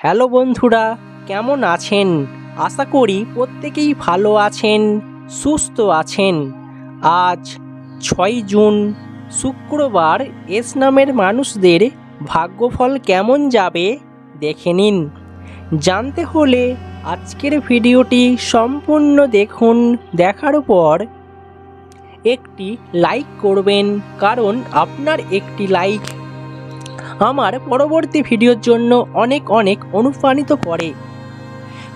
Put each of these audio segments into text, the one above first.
Hello বন্ধুরা, কেমন আছেন? আশা করি প্রত্যেকেই ভালো আছেন, সুস্থ আছেন। আজ ছয় জুন, শুক্রবার এস নামের মানুষদের ভাগ্যফল কেমন যাবে দেখে নিন। জানতে হলে আজকের ভিডিওটি সম্পূর্ণ দেখুন, দেখার পর একটি লাইক করবেন, কারণ আপনার একটি লাইক আমার পরবর্তী ভিডিওর জন্য অনেক অনেক অনুপ্রাণিত করে।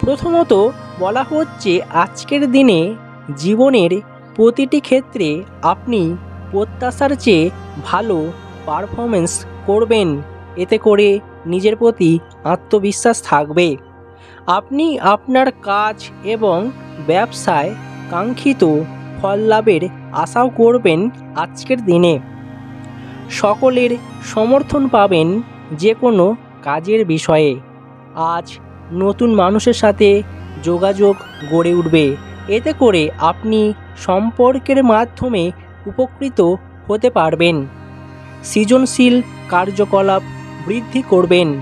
প্রথমত বলা হচ্ছে, আজকের দিনে জীবনের প্রতিটি ক্ষেত্রে আপনি প্রত্যাশার চেয়ে ভালো পারফরমেন্স করবেন। এতে করে নিজের প্রতি আত্মবিশ্বাস থাকবে। আপনি আপনার কাজ এবং ব্যবসায় কাঙ্ক্ষিত ফল লাভের আশাও করবেন আজকের দিনে। সকলের সমর্থন পাবেন যে কোনো কাজের বিষয়ে। আজ নতুন মানুষের সাথে যোগাযোগ গড়ে উঠবে। এতে করে আপনি সম্পর্কের মাধ্যমে উপকৃত হতে পারবেন। সৃজনশীল কার্যকলাপ বৃদ্ধি করবেন।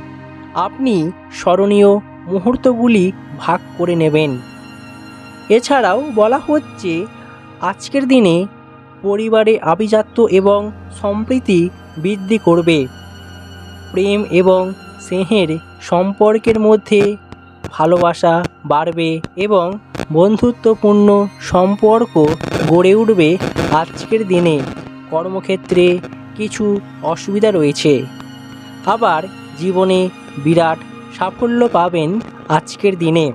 আপনি স্মরণীয় মুহূর্তগুলি ভাগ করে নেবেন। এছাড়াও বলা হচ্ছে, আজকের দিনে পরিবারে আভিজাত্য এবং সম্প্রীতি বৃদ্ধি করবে। প্রেম এবং স্নেহের সম্পর্কের মধ্যে ভালোবাসা বাড়বে এবং বন্ধুত্বপূর্ণ সম্পর্ক গড়ে উঠবে আজকের দিনে। কর্মক্ষেত্রে কিছু অসুবিধা রয়েছে। আবার জীবনে বিরাট সাফল্য পাবেন আজকের দিনে।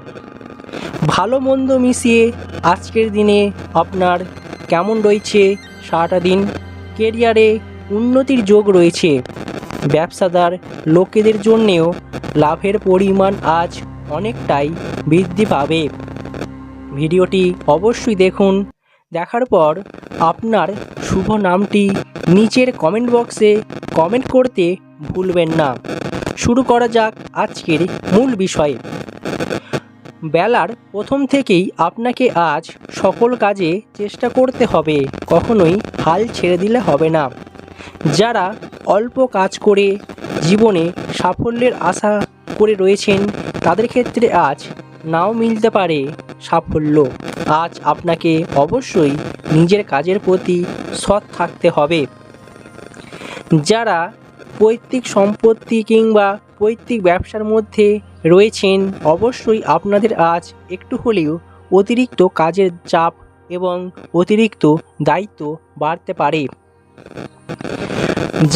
ভালো মন্দ মিশিয়ে আজকের দিনে আপনার কেমন রয়েছে সারাটা দিন? কেরিয়ারে উন্নতির যোগ রয়েছে। ব্যবসাদার লোকেদের জন্যেও লাভের পরিমাণ আজ অনেকটাই বৃদ্ধি পাবে। ভিডিওটি অবশ্যই দেখুন। দেখার পর আপনার শুভ নামটি নিচের কমেন্ট বক্সে কমেন্ট করতে ভুলবেন না। শুরু করা যাক আজকের মূল বিষয়। বেলার প্রথম থেকেই আপনাকে আজ সকল কাজে চেষ্টা করতে হবে, কখনোই হাল ছেড়ে দিলে হবে না। যারা অল্প কাজ করে জীবনে সাফল্যের আশা করে রয়েছেন, তাদের ক্ষেত্রে আজ নাও মিলতে পারে সাফল্য। আজ আপনাকে অবশ্যই নিজের কাজের প্রতি সৎ থাকতে হবে। যারা পৈতৃক সম্পত্তি কিংবা পৈতৃক ব্যবসার মধ্যে রয়েছেন। অবশ্যই আপনাদের আজ একটু হলেও অতিরিক্ত কাজের চাপ এবং অতিরিক্ত দায়িত্ব বাড়তে পারে।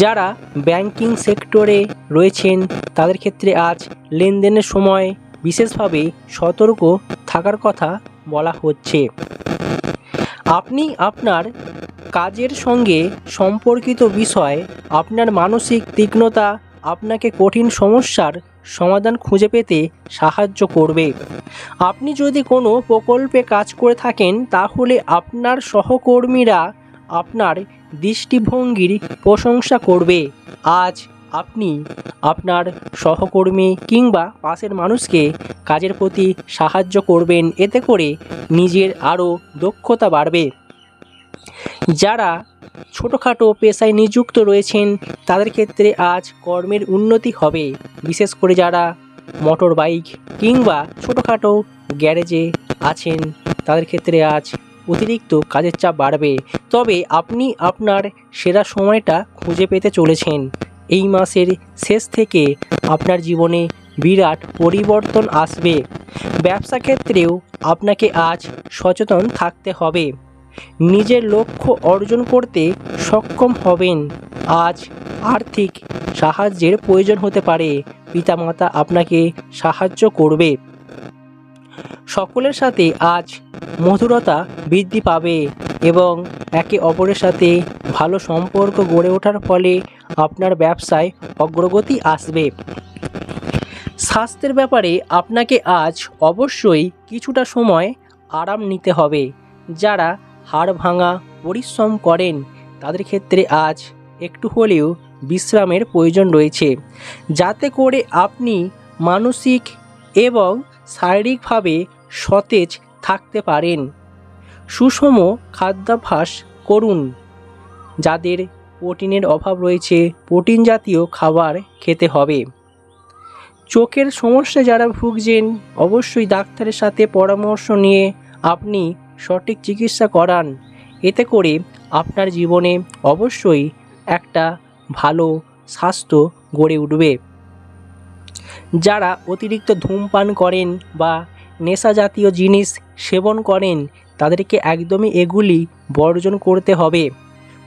যারা ব্যাংকিং সেক্টরে রয়েছেন, তাদের ক্ষেত্রে আজ লেনদেনের সময় বিশেষভাবে সতর্ক থাকার কথা বলা হচ্ছে। আপনি আপনার কাজের সঙ্গে সম্পর্কিত বিষয়, আপনার মানসিক তীক্ষ্ণতা, আপনাকে কঠিন সমস্যার সমাধান খুঁজে পেতে সাহায্য করবে। আপনি যদি কোনো প্রকল্পে কাজ করে থাকেন, তাহলে আপনার সহকর্মীরা আপনার দৃষ্টিভঙ্গির প্রশংসা করবে। আজ আপনি আপনার সহকর্মী কিংবা পাশের মানুষকে কাজের প্রতি সাহায্য করবেন, এতে করে নিজের আরও দক্ষতা বাড়বে। যারা ছোটোখাটো পেশায় নিযুক্ত রয়েছেন, তাদের ক্ষেত্রে আজ কর্মের উন্নতি হবে। বিশেষ করে যারা মোটর বাইক কিংবা ছোটোখাটো গ্যারেজে আছেন, তাদের ক্ষেত্রে আজ অতিরিক্ত কাজের চাপ বাড়বে। তবে আপনি আপনার সেরা সময়টা খুঁজে পেতে চলেছেন। এই মাসের শেষ থেকে আপনার জীবনে বিরাট পরিবর্তন আসবে। ব্যবসা ক্ষেত্রেও আপনাকে আজ সচেতন থাকতে হবে। নিজের লক্ষ্য অর্জন করতে সক্ষম হবেন। আজ আর্থিক সাহায্যের প্রয়োজন হতে পারে। পিতামাতা আপনাকে সাহায্য করবে। সকলের সাথে আজ মধুরতা বৃদ্ধি পাবে এবং একে অপরের সাথে ভালো সম্পর্ক গড়ে ওঠার ফলে আপনার ব্যবসায় অগ্রগতি আসবে। স্বাস্থ্যের ব্যাপারে আপনাকে আজ অবশ্যই কিছুটা সময় আরাম নিতে হবে। যারা হাড় ভাঙা পরিশ্রম করেন, তাদের ক্ষেত্রে আজ একটু হলেও বিশ্রামের প্রয়োজন রয়েছে। যাতে করে আপনি মানসিক এবং শারীরিকভাবে সতেজ থাকতে পারেন। সুষম খাদ্যাভ্যাস করুন, যাদের প্রোটিনের অভাব রয়েছে, প্রোটিন জাতীয় খাবার খেতে হবে। চোখের সমস্যা যারা ভুগছেন, অবশ্যই ডাক্তারের সাথে পরামর্শ নিয়ে আপনি সঠিক চিকিৎসা করান। এতে করে আপনার জীবনে অবশ্যই একটা ভালো স্বাস্থ্য গড়ে উঠবে। যারা অতিরিক্ত ধূমপান করেন বা নেশা জাতীয় জিনিস সেবন করেন, তাদেরকে একদমই এগুলি বর্জন করতে হবে।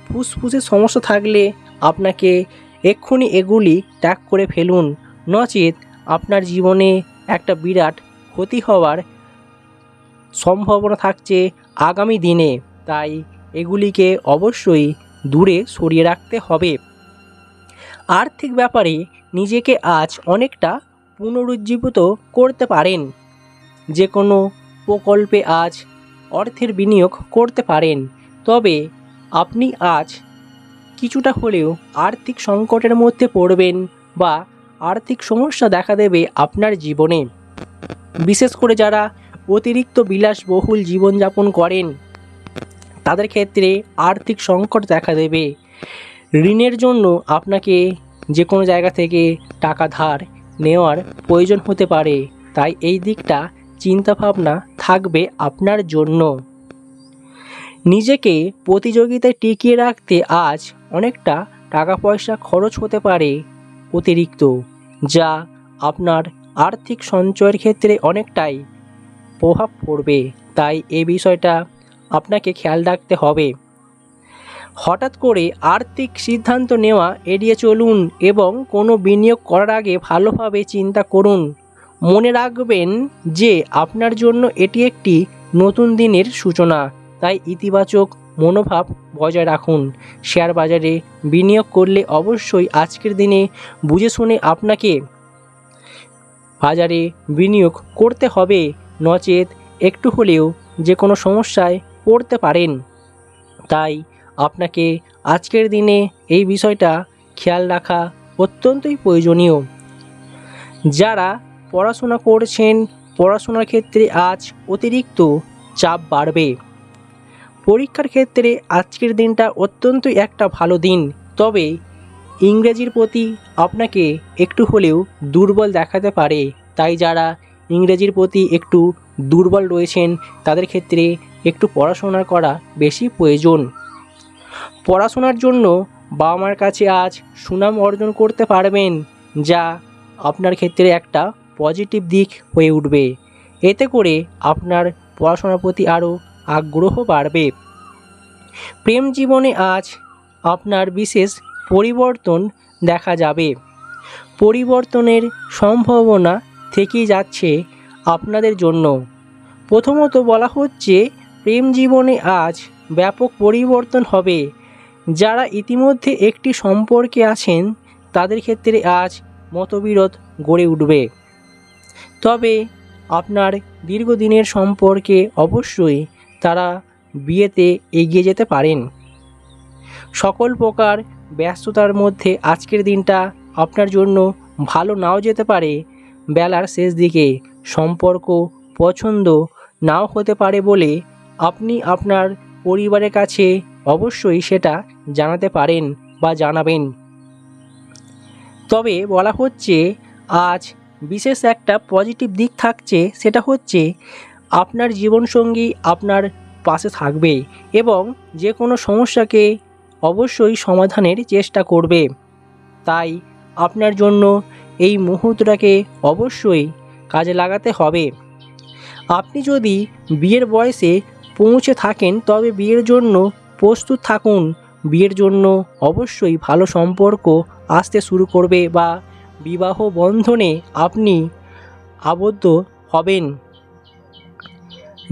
ফুসফুসের সমস্যা থাকলে আপনাকে এক্ষুনি এগুলি ত্যাগ করে ফেলুন। নচেত আপনার জীবনে একটা বিরাট ক্ষতি হওয়ার সম্ভাবনা থাকছে আগামী দিনে, তাই এগুলিকে অবশ্যই দূরে সরিয়ে রাখতে হবে। আর্থিক ব্যাপারে নিজেকে আজ অনেকটা পুনরুজ্জীবিত করতে পারেন। যে কোনো প্রকল্পে আজ অর্থের বিনিয়োগ করতে পারেন, তবে আপনি আজ কিছুটা হলেও আর্থিক সংকটের মধ্যে পড়বেন বা আর্থিক সমস্যা দেখা দেবে আপনার জীবনে। বিশেষ করে যারা অতিরিক্ত বিলাসবহুল জীবনযাপন করেন। তাদের ক্ষেত্রে আর্থিক সংকট দেখা দেবে। ঋণের জন্য আপনাকে যে কোনো জায়গা থেকে টাকা ধার নেওয়ার প্রয়োজন হতে পারে। তাই এই দিকটা চিন্তাভাবনা থাকবে আপনার জন্য। নিজেকে প্রতিযোগিতায় টিকিয়ে রাখতে আজ অনেকটা টাকা পয়সা খরচ হতে পারে অতিরিক্ত, যা আপনার আর্থিক সঞ্চয়ের ক্ষেত্রে অনেকটাই প্রভাব পড়বে। তাই এই বিষয়টা আপনাকে খেয়াল রাখতে হবে। হঠাৎ করে আর্থিক সিদ্ধান্ত নেওয়া এড়িয়ে চলুন এবং কোনো বিনিয়োগ করার আগে ভালোভাবে চিন্তা করুন। মনে রাখবেন যে আপনার জন্য এটি একটি নতুন দিনের সূচনা। তাই ইতিবাচক মনোভাব বজায় রাখুন। শেয়ার বাজারে বিনিয়োগ করলে অবশ্যই আজকের দিনে বুঝে শুনে আপনাকে বাজারে বিনিয়োগ করতে হবে। নচেত একটু হলেও যে কোনো সমস্যায় পড়তে পারেন। তাই আপনাকে আজকের দিনে এই বিষয়টা খেয়াল রাখা অত্যন্তই প্রয়োজনীয়। যারা পড়াশোনা করছেন, পড়াশোনার ক্ষেত্রে আজ অতিরিক্ত চাপ বাড়বে। পরীক্ষার ক্ষেত্রে আজকের দিনটা অত্যন্তই একটা ভালো দিন। তবে ইংরেজির প্রতি আপনাকে একটু হলেও দুর্বল দেখাতে পারে। তাই যারা ইংরেজির প্রতি একটু দুর্বল রয়েছেন, তাদের ক্ষেত্রে একটু পড়াশোনা করা বেশি প্রয়োজন। পড়াশোনার জন্য বাবা মার কাছে আজ সুনাম অর্জন করতে পারবেন, যা আপনার ক্ষেত্রে একটা পজিটিভ দিক হয়ে উঠবে। এতে করে আপনার পড়াশোনার প্রতি আরও আগ্রহ বাড়বে। প্রেম জীবনে আজ আপনার বিশেষ পরিবর্তন দেখা যাবে। পরিবর্তনের সম্ভাবনা থেকেই যাচ্ছে আপনাদের জন্য। প্রথমত বলা হচ্ছে, প্রেম জীবনে আজ ব্যাপক পরিবর্তন হবে। যারা ইতিমধ্যে একটি সম্পর্কে আছেন, তাদের ক্ষেত্রে আজ মতবিরোধ গড়ে উঠবে। তবে আপনার দীর্ঘদিনের সম্পর্কে অবশ্যই তারা বিয়েতে এগিয়ে যেতে পারেন। সকল প্রকার ব্যস্ততার মধ্যে আজকের দিনটা আপনার জন্য ভালো নাও যেতে পারে। বেলার শেষ দিকে সম্পর্ক পছন্দ নাও হতে পারে বলে আপনি আপনার পরিবারের কাছে অবশ্যই সেটা জানাতে পারেন বা জানাবেন। তবে বলা হচ্ছে, আজ বিশেষ একটা পজিটিভ দিক থাকছে, সেটা হচ্ছে আপনার জীবনসঙ্গী আপনার পাশে থাকবে এবং যে কোনো সমস্যাকে অবশ্যই সমাধানের চেষ্টা করবে। তাই আপনার জন্য এই মুহূর্তটাকে অবশ্যই কাজে লাগাতে হবে। আপনি যদি বিয়ের বয়সে পৌঁছে থাকেন, তবে বিয়ের জন্য প্রস্তুত থাকুন। বিয়ের জন্য অবশ্যই ভালো সম্পর্ক আসতে শুরু করবে বা বিবাহ বন্ধনে আপনি আবদ্ধ হবেন।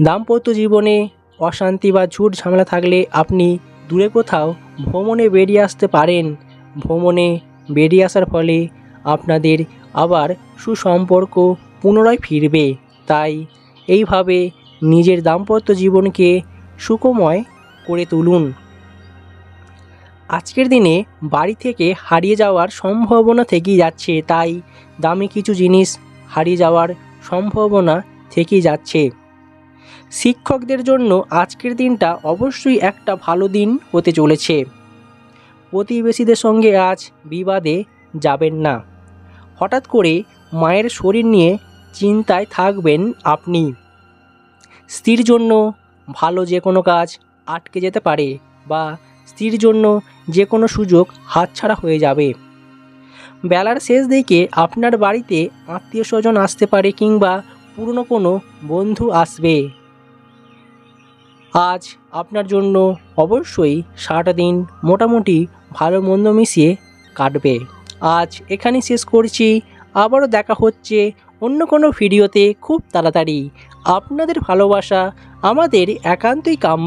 দাম্পত্য জীবনে অশান্তি বা ঝুট ঝামেলা থাকলে আপনি দূরে কোথাও ভ্রমণে বেরিয়ে আসতে পারেন। ভ্রমণে বেরিয়ে আসার ফলে আপনাদের আবার সুসম্পর্ক পুনরায় ফিরবে। তাই এইভাবে নিজের দাম্পত্য জীবনকে সুখময় করে তুলুন। আজকের দিনে বাড়ি থেকে হারিয়ে যাওয়ার সম্ভাবনা থেকেই যাচ্ছে, তাই দামি কিছু জিনিস হারিয়ে যাওয়ার সম্ভাবনা থেকেই যাচ্ছে। শিক্ষকদের জন্য আজকের দিনটা অবশ্যই একটা ভালো দিন হতে চলেছে। প্রতিবেশীদের সঙ্গে আজ বিবাদে যাবেন না। হঠাৎ করে মায়ের শরীর নিয়ে চিন্তায় থাকবেন আপনি। স্ত্রীর জন্য ভালো যে কোনো কাজ আটকে যেতে পারে বা স্ত্রীর জন্য যে কোনো সুযোগ হাতছাড়া হয়ে যাবে। বেলার শেষ দিকে আপনার বাড়িতে আত্মীয় স্বজন আসতে পারে কিংবা পুরনো কোনো বন্ধু আসবে। আজ আপনার জন্য অবশ্যই সারাটা দিন মোটামুটি ভালো মন্দ মিশিয়ে কাটবে। আজ এখানেই শেষ করছি। আবারও দেখা হচ্ছে অন্য কোনো ভিডিওতে খুব তাড়াতাড়ি। আপনাদের ভালোবাসা, আমাদের একান্তই কাম্য।